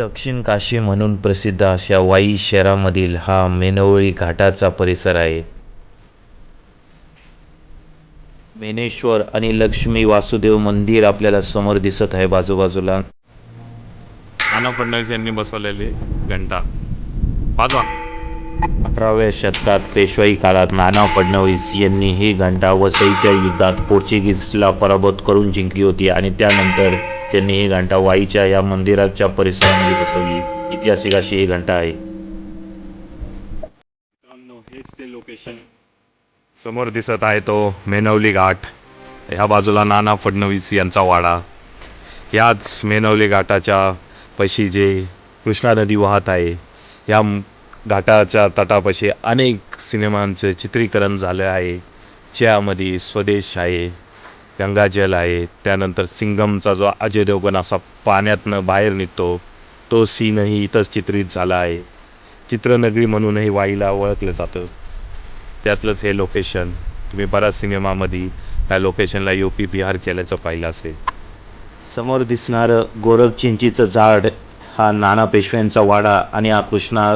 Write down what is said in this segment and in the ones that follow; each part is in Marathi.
दक्षिण काशी म्हणून प्रसिद्ध अशा वाई शहरामधील हा मेनवळी घाटाचा परिसर आहे. मेनेश्वर आणि लक्ष्मी वासुदेव मंदिर आपल्याला समोर दिसत आहे बाजूबाजूला. नाना फडणवीस यांनी बसवलेली घंटा. वाजवा. अठराव्या शतकात पेशवाई काळात नाना फडणवीस यांनी ही घंटा वसईच्या युद्धात पोर्चुगीजला पराभूत करून जिंकली होती आणि त्यानंतर त्यांनी ही घंटा वाईच्या या मंदिराच्या परिसरामध्ये बसवली. ऐतिहासिक अशी ही घंटा आहे. मित्रांनो हेच ते लोकेशन समोर दिसत आहे तो मेनवली घाट. ह्या बाजूला नाना फडणवीस यांचा वाडा. याच मेनवली घाटाच्या पशी जे कृष्णा नदी वाहत आहे या घाटाच्या तटापाशी अनेक सिनेमांचे चित्रीकरण झाले आहे. ज्यामध्ये स्वदेश आहे. गंगाजल आहे. त्यानंतर सिंगमचा जो अजय देवगण असा पाण्यातनं बाहेर निघतो तो सीनही इथंच चित्रित झाला आहे. चित्रनगरी म्हणूनही वाईला ओळखलं जातं. त्यातलंच हे लोकेशन. तुम्ही बऱ्याच सिनेमामध्ये त्या लोकेशनला यू पी बिहार केल्याचं पाहिलं असेल. समोर दिसणारं गोरख चिंचीचं झाड हा नाना पेशव्यांचा वाडा आणि हा कृष्णा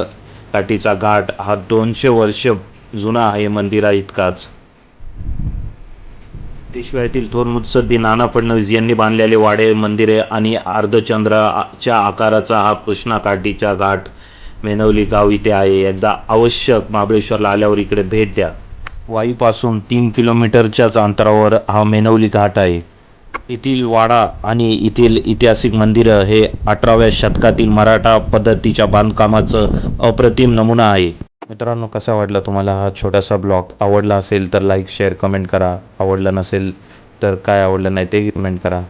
काठीचा घाट हा दोनशे वर्ष जुना आहे मंदिरा इतकाच. पेशव्यातील थोर मुत्सद्दी नाना फडणवीस यांनी बांधलेले वाडे मंदिरे आणि अर्धचंद्राच्या आकाराचा हा कृष्णा काठीचा घाट मेनवली गाव इथे आहे. एकदा आवश्यक महाबळेश्वरला आल्यावर इकडे भेट द्या. वाईपासून तीन किलोमीटरच्याच अंतरावर हा मेनवली घाट आहे. येथील वाडा आणि येथील ऐतिहासिक मंदिरं हे अठराव्या शतकातील मराठा पद्धतीच्या बांधकामाचं अप्रतिम नमुना आहे. मित्रांनो कसा वाटला तुम्हाला हा छोटासा ब्लॉग? आवडला असेल तर लाईक शेअर कमेंट करा. आवडला नसेल तर काय आवडलं नाही ते कमेंट करा.